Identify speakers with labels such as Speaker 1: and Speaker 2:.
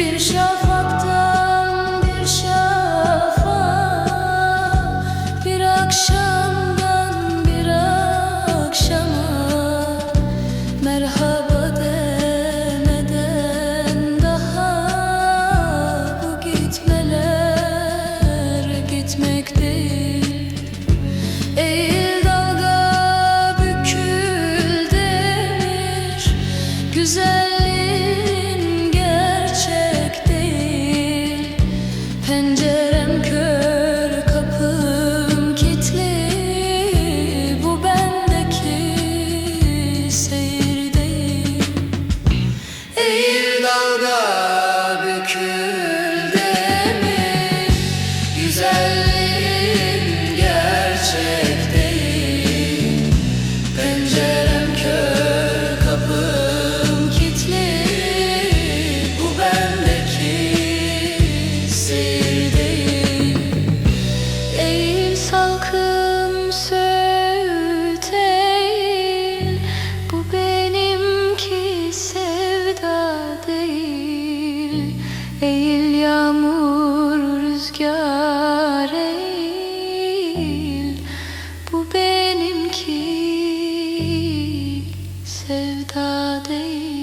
Speaker 1: Bir şafaktan bir şafa Bir akşamdan bir akşama. Merhaba demeden daha Bu gitmeler gitmek değil. Eğil dalga bükül demir Güzellik and just day.